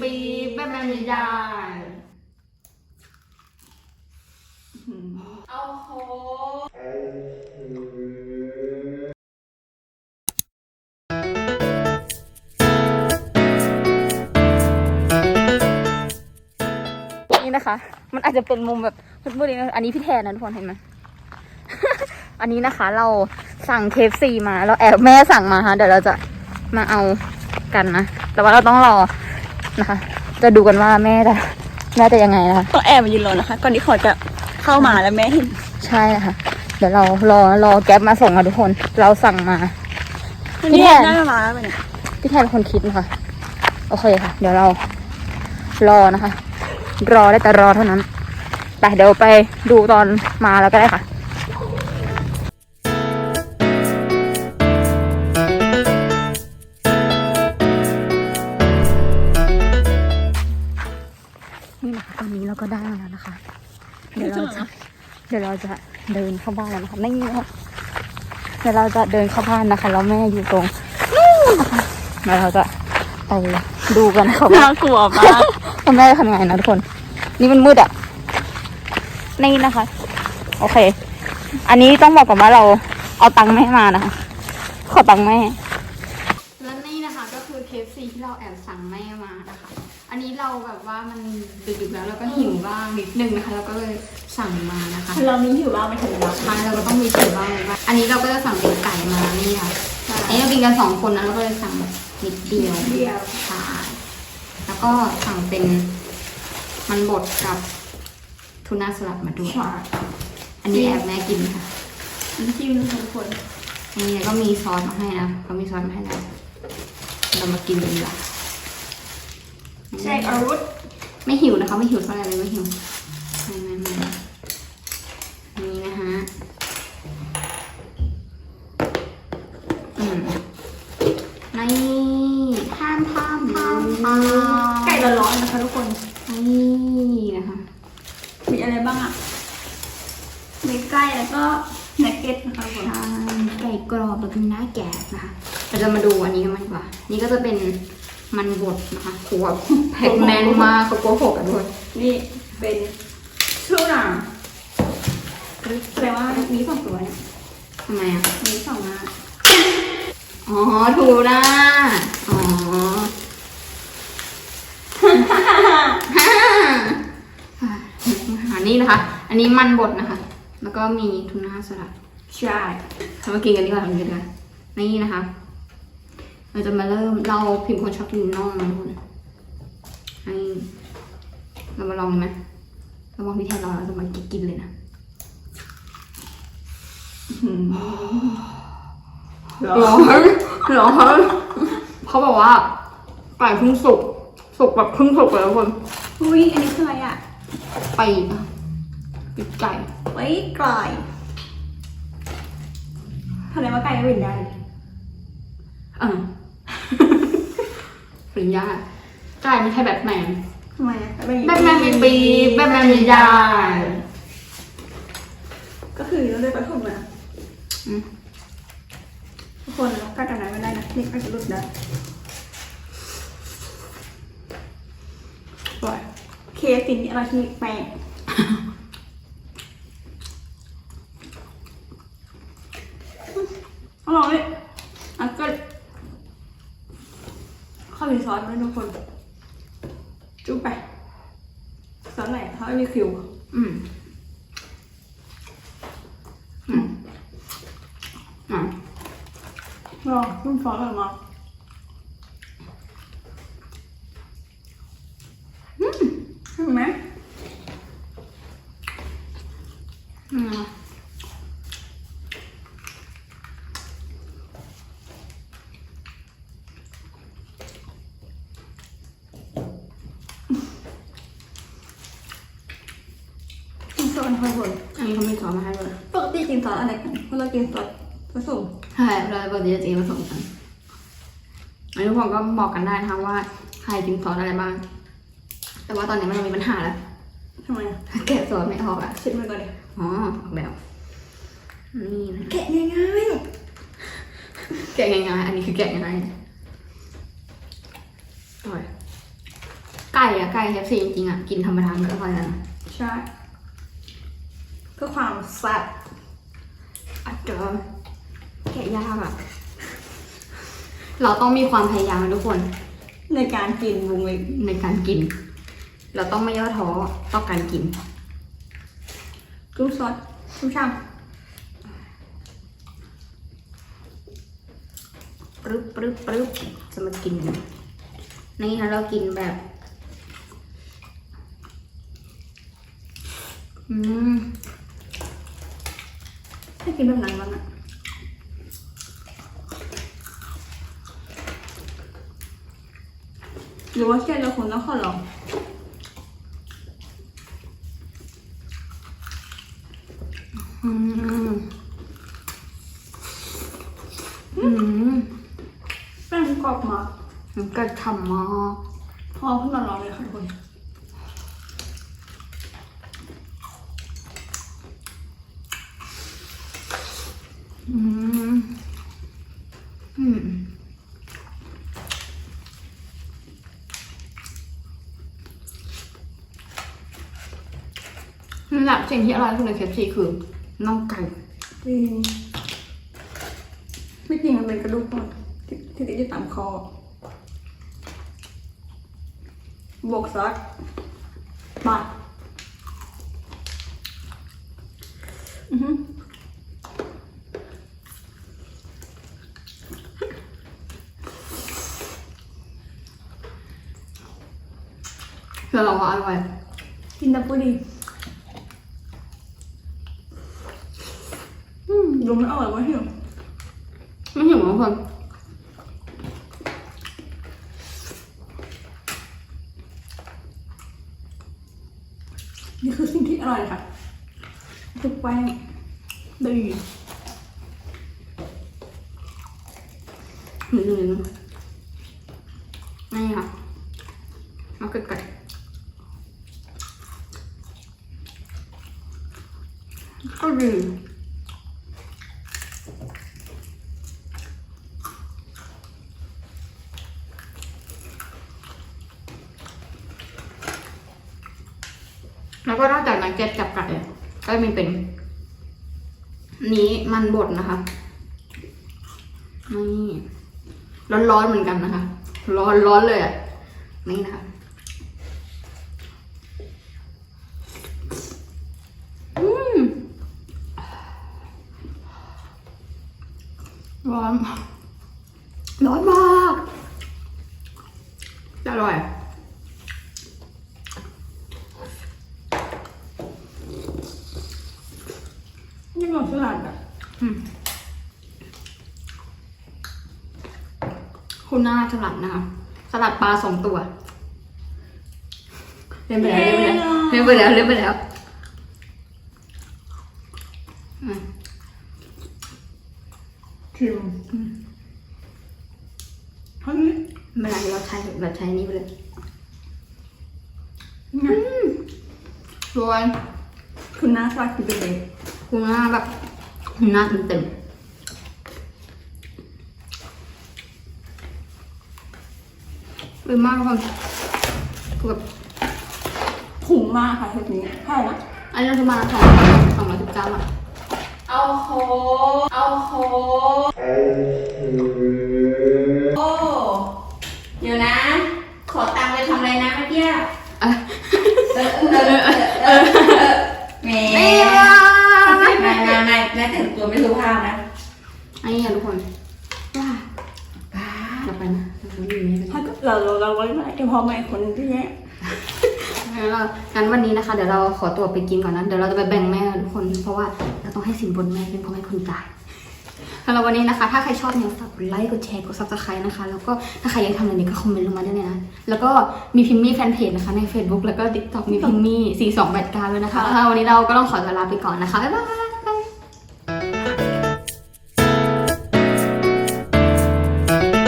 ปีแบบแบบไม่ได้ เอาโหนี่นะคะ มันอาจจะเป็นมุมแบบมืดๆนิดนึงอันนี้พี่แทนนะทุกคนเห็นไหม อันนี้นะคะ เราสั่งเคฟซีมา เราแอบแม่สั่งมาฮะเดี๋ยวเราจะมาเอากันนะ แต่ว่าเราต้องรอ นะคะ จะดูกันว่าแม่จะแม่จะยังไงนะคะต้องแอบมายืนรอนะคะ ก่อนที่เขาจะเข้ามาแล้วแม่เห็นใช่ค่ะ เดี๋ยวเรารอรอแก๊ปมาส่งค่ะทุกคน เราสั่งมาพี่แทนได้มาแล้วเนี่ยพี่แทนเป็นคนคิดนะคะโอเคค่ะ เดี๋ยวเรารอนะคะ รอได้แต่รอเท่านั้นไปเดี๋ยวไปดูตอนมาแล้วก็ได้ค่ะ ดี๋ยวเราจะเดินเข้าบ้านแล้วนะคะนี่นะคะเดี๋ยวเราจะเดินเข้าบ้านนะคะแล้วแม่อยู่ตรงนู่นนะคะแล้วเราจะไปดูกันค่ะว่าน่ากลัวมากทำได้ทำยังไงนะทุกคน นี่มันมืดอะนี่นะคะ โอเค อันนี้ต้องบอกก่อนว่าเราเอาตังค์แม่มานะคะขอตังค์แม่และนี่นะคะก็คือเคฟซีที่เราแอบสั่งแม่มา นะคะอันนี้เราแบบว่ามันดึกๆแล้วเราก็หิวบ้างนิดนึงนะคะ เราก็เลยสั่งมานะคะเรามีหิวบ้างไม่ถึงเราใช่เราก็ต้องมีหิวบ้างเลยว่าอันนี้เราก็จะสั่งเป็นไก่มานี่ค่ะอันนี้เรากินกันสองคนนะเราก็เลยสั่งแบบนิดเดียวเดียวใช่แล้วก็สั่งเป็นมันบดกับทูน่าสลัดมาด้วยอันนี้แอบแม่กินค่ะน้ำจิ้มทุกคนอันนี้ก็มีซอสมาให้นะเขามีซอสมาให้แล้วเรามากินกันดีกว่า ใช่อาวุธไม่หิวนะคะ ไม่หิวเท่าไหร่เลยไม่หิวม่ไม่ไม่นี่นะฮะอืมนี่ท่ามท่ามท่ามท่ามไก่ร้อนๆนะคะทุกคน นี่นะคะ มีอะไรบ้างอะ มีไก่แล้วก็เนกเก็ตนะคะทุกคน ไก่กรอบแล้วก็หน้าแกะนะคะเราจะมาดูอันนี้กันมากกว่า นี่ก็จะเป็น มันบดนะคะขวบแพ็คแน่นมากเขาโกหกกันด้วยนี่เป็นชูน่าแปลว่ามีสองตัวเนี่ยทำไมอะมีสองหน้าอ๋อถูกนะอ๋อหานี่นะคะ อันนี้มันบดนะคะ แล้วก็มีทูน่าสลัดใช่เรามากินกันดีกว่าเรามากินกันนี่นะคะ เราจะมาเริ่มเราพิมพ์คนชอบกินน่องนะทุกคนนี่เรามาลองกันไหมเราลองพี่แทนเราเราจะมากินเลยนะร้อนร้อนเขาบอกว่าไก่เพิ่งสุกสุกแบบเพิ่งสุกเลยทุกคนอุ้ยอันนี้คืออะไรอะปีกอะปีกไก่ไว้ไก่ทำไมว่าไก่ไม่บินได้เออ ปริญญาไก่ไม่ใช่แบบแมนทำไมอะแบบแมนมีปีกแบบแมนมีได้ก็คือเราเลยไปถูกมาอืมทุกคนเรากัดกันไหนไม่ได้นะนี่อาจจะหลุดได้สวยเคสตินี่อะไรที่แปลกอร่อยอันก็ข้าว มีซอสด้วยทุกคน จุ๊บไปซอสไหนเขาไม่มีคิว อืมอืมอืมรอขึ้นซอสอะไรมาอืมใช่ไหม อืม กินซอสทุกคนอันนี้เขาไม่ซอสมาให้เลยปกติกินซอสอะไรกันเพราะเรากินซอสผสมใช่เราปกติจะกินผสมกันอันนี้ทุกคนก็บอกกันได้นะคะว่า ใครกินซอสอะไรบ้าง แต่ว่าตอนนี้มันมีปัญหาแล้วทำไมอะแกะซอสไม่ออกอะเช็ดมือก่อนเลยอ๋อออกแล้วนี่นะแกะง่ายแกะง่ายๆอันนี้คือแกะง่ายอร่อยๆก่อะไก่เคฟซีจริงๆอะกินธรรมดามันก็อร่อยแล้วนะใช่ พื่อความแซ่บอาจจะแกะยากอะเราต้องมีความพยายามทุกคน ในการกินบุงเลในการกิน เราต้องไม่ย่อท้อต่อการกินกุ้งซอสกุ้งช่างปรึบปรึบปรึบจะมากินนี่ค่ะเรากินแบบ อืม ให้กินแบบนั้นบ้างอะหรือว่าแค่เราคงต้องขอลองอืมอืมแป้งกรอบมากมันก็ทำมากพอเพิ่งมาลองเลยค่ะทุกคน อืมอืมนี่แหละสิ่งที่อร่อยที่สุดในเคฟซีคือน่องไก่จริงไม่จริงมันเป็นกระดูกอ่อนที่ที่ติดอยู่ตามคอ บวกซอสมาอือหือ แล้วเราก็อร่อยกินแต่พูดีอืมดูไม่ออกเลยว่าหิวไม่หิวทุกคนนี่คือสิ่งที่อร่อยค่ะทุกแป้งดีหนึ่งหนึ่งนี่ค่ะมาเกิดกัน ก็ดีแล้วก็นอกจากนักเก็ตกับไก่ก็มีเป็น นี้มันบดนะคะนี่ร้อนๆเหมือนกันนะคะ ร้อนร้อนเลยอะ นี่นะคะอืม ร้อน ร้อนมากแต่อร่อย นี่หมดสลัดอะคุณหน้าสลัดนะคะ สลัดปลาสองตัว เล่นไปแล้ว เล่นไปแล้วเล่นไปแล้วเล่นไปแล้วอืม ชิมเท่านี้ ไม่เป็นไร เราใช้เราใช้นี้ไปเลยไงรวยคุณน้าสลัดกินเป็นเด็กคุณหน้าแบบคุณหน้าเต็มเต็มๆเป็นมากทุกคนคือแบบคุ้มมากค่ะเทปนี้ใช่ละอันนี้เราจะมาสองสองร้อยสิบเก้าบาทเอาโคเอาโคโอ้เดี๋ยวนะ ขอตังค์ไปทำอะไรนะเมื่อกี้ อะ เออเออเออเออแหมไม่ว่านายนายนายนายแต่งตัวไม่สุภาพนะไอ้เนี่ยทุกคนว้าบ้าเราไปนะเราไม่มีไม่เป็นไรถ้าเราเราเราไว้ไม่ได้พอไหมคนที่แย่งั้นเรางั้นวันนี้นะคะ เดี๋ยวเราขอตัวไปกินก่อนนะ เดี๋ยวเราจะไปแบ่งแม่ทุกคน เพราะว่าเราต้องให้สินบนแม่เป็นเพราะแม่คนจ่าย สำหรับวันนี้นะคะ ถ้าใครชอบเนี่ยฝากกดไลค์กดแชร์กด subscribe นะคะ แล้วก็ถ้าใครยังทำอะไรนี้ก็คอมเมนต์ลงมาได้เลยนะ แล้วก็มีพิมมี่แฟนเพจนะคะใน Facebook แล้วก็ TikTok มีพิมมี่4289ด้วยนะคะถ้าวันนี้เราก็ต้องขอตัวลาไปก่อนนะคะบ๊ายบาย